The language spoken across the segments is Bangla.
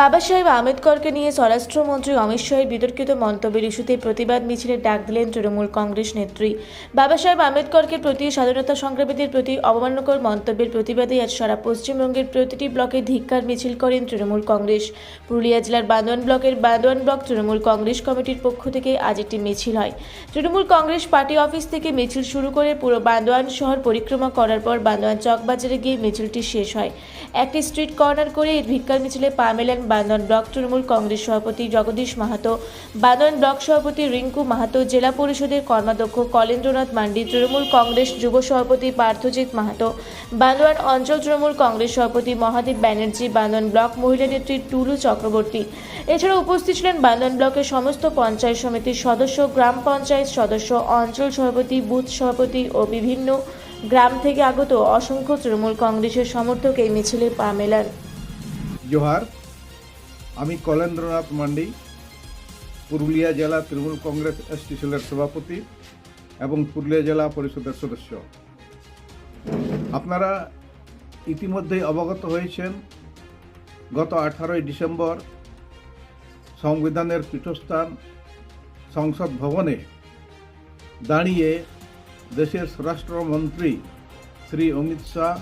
বাবা সাহেব আম্বেদকরকে নিয়ে স্বরাষ্ট্রমন্ত্রী অমিত শাহের বিতর্কিত মন্তব্যের ইস্যুতে প্রতিবাদ মিছিলের ডাক দিলেন তৃণমূল কংগ্রেস নেত্রী। বাবা সাহেব আম্বেদকরকে প্রতি স্বাধীনতা সংগ্রামীদের প্রতি অবমাননাকর মন্তব্যের প্রতিবাদে আজ সারা পশ্চিমবঙ্গের প্রতিটি ব্লকে ধিক্কার মিছিল করেন তৃণমূল কংগ্রেস। পুরুলিয়া জেলার বান্দোয়ান ব্লকের বান্দোয়ান ব্লক তৃণমূল কংগ্রেস কমিটির পক্ষ থেকে আজ একটি মিছিল হয়। তৃণমূল কংগ্রেস পার্টি অফিস থেকে মিছিল শুরু করে পুরো বান্দোয়ান শহর পরিক্রমা করার পর বান্দোয়ান চকবাজারে গিয়ে মিছিলটি শেষ হয়। একটি স্ট্রিট কর্নার করে ভিক্ষার মিছিলে পা মেলান বান্দন ব্লক তৃণমূল কংগ্রেস সভাপতি জগদীশ মাহাতো বান্দন ব্লক সভাপতি রিঙ্কু মাহাতো, জেলা পরিষদের কর্মাধ্যক্ষ কলেন্দ্রনাথ মান্ডি, তৃণমূল কংগ্রেস যুব সভাপতি পার্থজিৎ মাহাতো বান্দোয়ান অঞ্চল তৃণমূল কংগ্রেস সভাপতি মহাদেব ব্যানার্জি বান্দন ব্লক মহিলা নেত্রী টুলু চক্রবর্তী। এছাড়া উপস্থিত ছিলেন বান্দন ব্লকের সমস্ত পঞ্চায়েত সমিতির সদস্য, গ্রাম পঞ্চায়েত সদস্য, অঞ্চল সভাপতি, বুথ সভাপতি ও বিভিন্ন গ্রাম থেকে আগত অসংখ্য তৃণমূল কংগ্রেসের সমর্থক এই মিছিলে পা মেলান। জোহার আমি কলেন্দ্রনাথ মান্ডি, পুরুলিয়া জেলা তৃণমূল কংগ্রেস এসটি সেলের সভাপতি এবং পুরুলিয়া জেলা পরিষদের সদস্য। আপনারা ইতিমধ্যেই অবগত হয়েছেন, গত আঠারোই ডিসেম্বর সংবিধানের পীঠস্থান সংসদ ভবনে দাঁড়িয়ে দেশের স্বরাষ্ট্রমন্ত্রী শ্রী অমিত শাহ,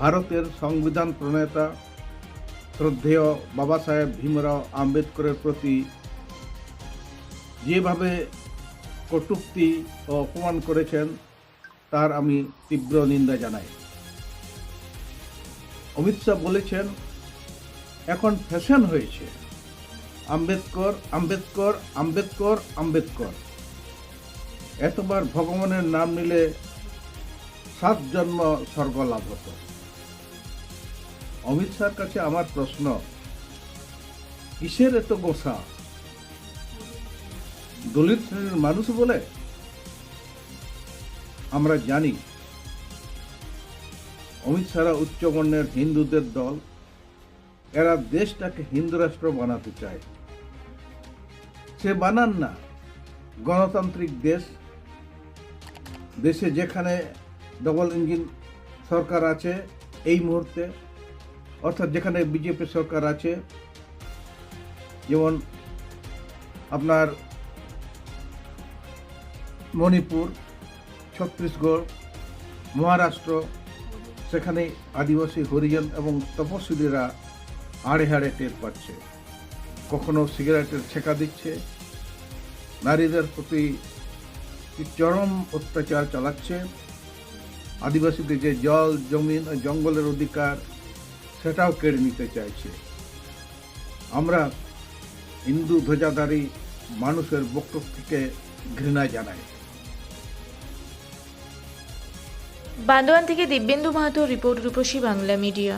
ভারতের সংবিধান প্রণেতা শ্রদ্ধেয় বাবা সাহেব ভীমরাও আম্বেদকরের প্রতি যেভাবে কটুক্তি ও অপমান করেছেন, তার আমি তীব্র নিন্দা জানাই। অমিত শাহ বলেছেন, এখন ফ্যাশন হয়েছে। আম্বেদকর আম্বেদকর আম্বেদকর আম্বেদকর। এতবার ভগবানের নাম নিলে সাত জন্ম স্বর্গ লাভ হতো। অমিত শাহর কাছে আমার প্রশ্ন, কিসের এত গোসা? দলিত শ্রেণির মানুষ বলে? আমরা জানি, অমিত শাহরা উচ্চবর্ণের হিন্দুদের দল, এরা দেশটাকে হিন্দু রাষ্ট্র বানাতে চায়। সে বানান না, গণতান্ত্রিক দেশ, দেশে যেখানে ডবল ইঞ্জিন সরকার আছে, এই মুহূর্তে অর্থাৎ যেখানে বিজেপি সরকার আছে, যেমন আপনার মণিপুর, ছত্তিশগড়, মহারাষ্ট্র, সেখানে আদিবাসী, হরিজন এবং তপশিলীরা আড়ে হাড়ে টের পাচ্ছে। কখনো সিগারেটের ছেঁকা দিচ্ছে। নারীদের প্রতি চরম অত্যাচার চালাচ্ছে? আদিবাসীদের যে জল, জমিন, জঙ্গলের অধিকার সেটাও কেড়ে নিতে চাইছে। আমরা হিন্দু ধ্বজাধারী মানুষের বক্তব্যকে ঘৃণা জানাই। বান্দোয়ান থেকে দিব্যেন্দু মাহাতো রিপোর্ট রূপসী বাংলা মিডিয়া।